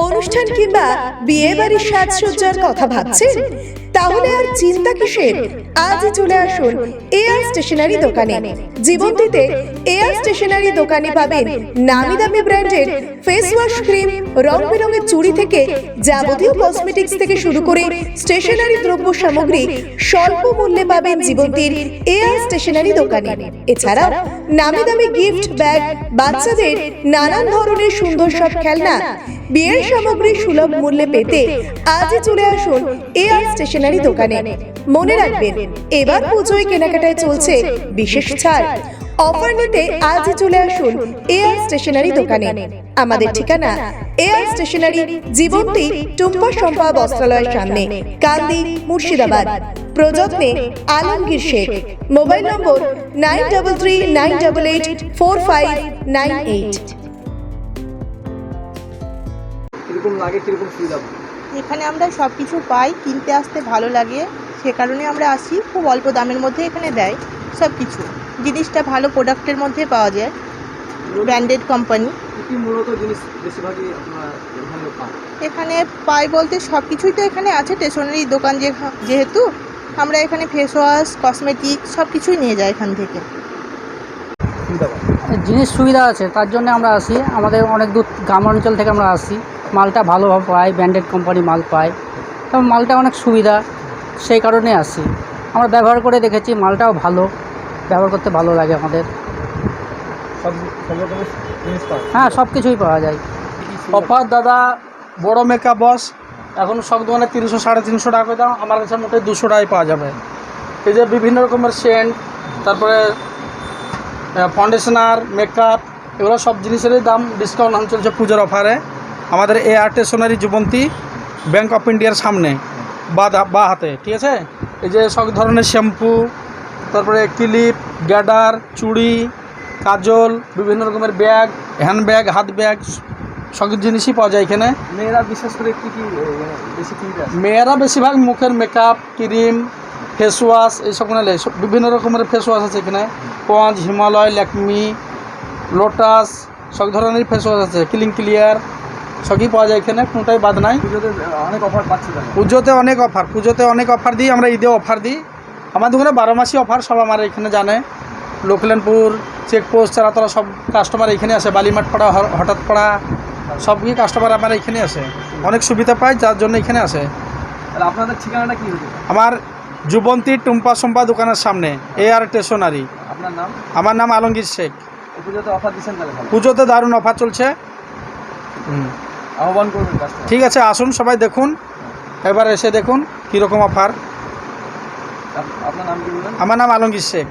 অনুষ্ঠান কিংবা বিয়ে বাড়ির সাজসজ্জার কথা ভাবছেন? তাহলে আর চিন্তা কিসের? আজই চলে আসুন এআর স্টেশনারি দোকানে। জীবন্তীতে এআর স্টেশনারি দোকানে পাবেন নামি দামি ব্র্যান্ডের ফেস ওয়াশ ক্রিম রং বেরঙের চুড়ি থেকে যাবতীয় কসমেটিক্স থেকে শুরু করে স্টেশনারি দ্রব্য সামগ্রী স্বল্প মূল্যে পাবেন জীবন্তীর এআর স্টেশনারি দোকানে। এছাড়াও নামি দামি গিফট ব্যাগ বাচ্চাদের নানান ধরনের সুন্দর সব খেলনা, বিয়ের সামগ্রী সুলভ মূল্যে পেতে আজই চলে আসুন এআর স্টেশনারি দোকানে। মনে রাখবেন, এবার পুজোয় কেনাকাটায় চলছে বিশেষ ছাড়। অফার নিতে আজই চলে আসুন এআর স্টেশনারি দোকানে। আমাদের ঠিকানা এআর স্টেশনারি, জীবন্তী, টুম্পা সম্পা বস্ত্রালয়ের সামনে, Kandi, Murshidabad. প্রযত্নে Alamgir Sheikh. Mobile number nine double three, nine double eight, four five, nine eight. কীরকম লাগে, কীরকম সুবিধা? এখানে আমরা সব কিছু পাই কিনতে আসতে ভালো লাগে। সে কারণে আমরা আসি খুব অল্প দামের মধ্যে এখানে দেয় সব কিছু জিনিসটা ভালো প্রোডাক্টের মধ্যে পাওয়া যায়। ব্র্যান্ডেড কোম্পানি কি কি মূলত জিনিস বেশিরভাগই এখানে পাই বলতে সব কিছুই তো এখানে আছে। স্টেশনারি দোকান যেহেতু আমরা এখানে ফেস ওয়াশ কসমেটিক সব কিছুই নিয়ে যাই এখান থেকে। জিনিস সুবিধা আছে তার জন্য আমরা আসি। আমাদের অনেক দূর গ্রাম অঞ্চল থেকে আমরা আসি। মালটা ভালোভাবে পায় ব্র্যান্ডেড কোম্পানি মাল পাই এবং মালটা অনেক সুবিধা সেই কারণে আসি। আমরা ব্যবহার করে দেখেছি মালটাও ভালো ব্যবহার করতে ভালো লাগে আমাদের। হ্যাঁ সব কিছুই পাওয়া যায়। অফার দাদা বড় মেকআপ বস এখন সব দোকানে তিনশো সাড়ে তিনশো টাকা করে দাম আমার কাছে মোটে দুশো টাকায় পাওয়া যাবে। এই যে বিভিন্ন রকমের সেন্ট তারপরে ফাউন্ডেশনার মেকআপ এগুলো সব জিনিসেরই দাম ডিসকাউন্ট চলছে পুজোর অফারে। আমাদের A R stationery Jibanti bank of ইন্ডিয়ার সামনে বা বা হাতে ঠিক আছে? এই যে সব ধরনের শ্যাম্পু তারপরে ক্লিপ গ্যাডার চুড়ি কাজল বিভিন্ন রকমের ব্যাগ হ্যান্ড ব্যাগ হাত ব্যাগ সব জিনিসই পাওয়া যায় এখানে। মেয়েরা বিশেষ করে কি কি এ, বেশি মেয়েরা বেশিরভাগ মুখের মেকআপ ক্রিম ফেস ওয়াশ এইসব বিভিন্ন রকমের ফেস ওয়াশ আছে এখানে। পঞ্চ হিমালয় ল্যাকমি লোটাস সব ধরনের ফেস ওয়াশ আছে ক্লিন ক্লিয়ার সবই পাওয়া যায় এখানে কোনোটাই বাদ নাই। পুজোতে অনেক অফার পাচ্ছে পুজোতে অনেক অফার পুজোতে অনেক অফার দিই আমরা ঈদে অফার দিই। আমার দোকানে বারো মাসই অফার সব আমার এখানে জানে। লোকলেনপুর চেকপোস্ট চারাতলা সব কাস্টমার এখানে আসে বালিমাঠ পাড়া হঠাৎ পাড়া সবই কাস্টমার আমার এখানে আসে। অনেক সুবিধা পায় যার জন্য এখানে আসে। আপনাদের ঠিকানাটা কি আমার যুবন্তী টুম্পা সম্পা দোকানের সামনে এ আর স্টেশনারি আপনার নাম? আমার নাম আলমগীর শেখ। পুজোতে অফার দিচ্ছেন পুজোতে দারুণ অফার চলছে। হুম। আহ্বান করবেন ঠিক আছে আসুন সবাই দেখুন। এবার এসে দেখুন কীরকম অফার আপনার নাম কি আমার নাম আলমগীর শেখ।